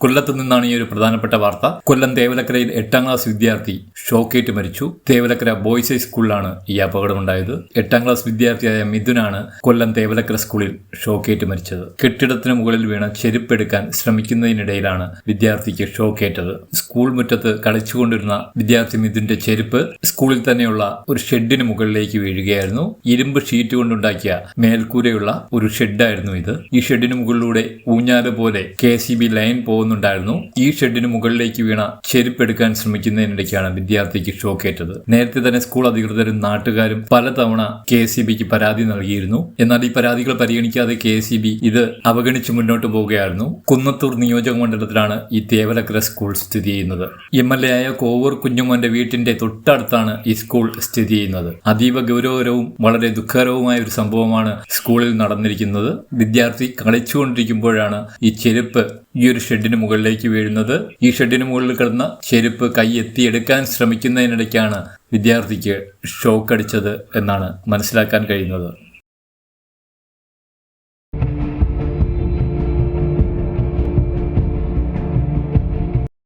കൊല്ലത്ത് നിന്നാണ് ഈ ഒരു പ്രധാനപ്പെട്ട വാർത്ത. കൊല്ലം തേവലക്കരയിൽ എട്ടാം ക്ലാസ് വിദ്യാർത്ഥി ഷോക്കേറ്റ് മരിച്ചു. തേവലക്കര ബോയ്സ് ഹൈ സ്കൂളിലാണ് ഈ അപകടമുണ്ടായത്. എട്ടാം ക്ലാസ് വിദ്യാർത്ഥിയായ മിഥുനാണ് കൊല്ലം തേവലക്കര സ്കൂളിൽ ഷോക്കേറ്റ് മരിച്ചത്. കെട്ടിടത്തിന് മുകളിൽ വീണ ചെരുപ്പെടുക്കാൻ ശ്രമിക്കുന്നതിനിടയിലാണ് വിദ്യാർത്ഥിക്ക് ഷോക്കേറ്റത്. സ്കൂൾ മുറ്റത്ത് കളിച്ചുകൊണ്ടിരുന്ന വിദ്യാർത്ഥി മിഥുന്റെ ചെരുപ്പ് സ്കൂളിൽ തന്നെയുള്ള ഒരു ഷെഡിന് മുകളിലേക്ക് വീഴുകയായിരുന്നു. ഇരുമ്പ് ഷീറ്റ് കൊണ്ടുണ്ടാക്കിയ മേൽക്കൂരയുള്ള ഒരു ഷെഡായിരുന്നു ഇത്. ഈ ഷെഡിന് മുകളിലൂടെ ഊഞ്ഞാൽ പോലെ കെ ലൈൻ ലൈൻ പോകുന്നുണ്ടായിരുന്നു. ഈ ഷെഡിന് മുകളിലേക്ക് വീണ ചെരുപ്പെടുക്കാൻ ശ്രമിക്കുന്നതിനിടയ്ക്കാണ് വിദ്യാർത്ഥിക്ക് ഷോക്കേറ്റത്. നേരത്തെ തന്നെ സ്കൂൾ അധികൃതരും നാട്ടുകാരും പലതവണ കെ സി ബിക്ക് പരാതി നൽകിയിരുന്നു. എന്നാൽ ഈ പരാതികൾ പരിഗണിക്കാതെ കെ ബി ഇത് അവഗണിച്ച് മുന്നോട്ട് പോവുകയായിരുന്നു കുന്നത്തൂർ നിയോജക മണ്ഡലത്തിലാണ് ഈ തേവലക്കര സ്കൂൾ സ്ഥിതി ചെയ്യുന്നത്. എം എൽ എ ആയ കോവൂർ കുഞ്ഞുമോന്റെ വീട്ടിന്റെ തൊട്ടടുത്താണ് ഈ സ്കൂൾ സ്ഥിതി ചെയ്യുന്നത്. അതീവ ഗൗരവകരവും വളരെ ദുഃഖകരവുമായ ഒരു സംഭവമാണ് സ്കൂളിൽ നടന്നിരിക്കുന്നത്. വിദ്യാർത്ഥി കളിച്ചുകൊണ്ടിരിക്കുമ്പോഴാണ് ഈ ചെരുപ്പ് ഈ ഒരു ഷെഡിന് മുകളിലേക്ക് വീഴുന്നത് ഈ ഷെഡിന് മുകളിൽ കിടന്ന ചെരുപ്പ് കൈ എത്തിയെടുക്കാൻ ശ്രമിക്കുന്നതിനിടയ്ക്കാണ് വിദ്യാർത്ഥിക്ക് ഷോക്ക് അടിച്ചത് എന്നാണ് മനസ്സിലാക്കാൻ കഴിയുന്നത്.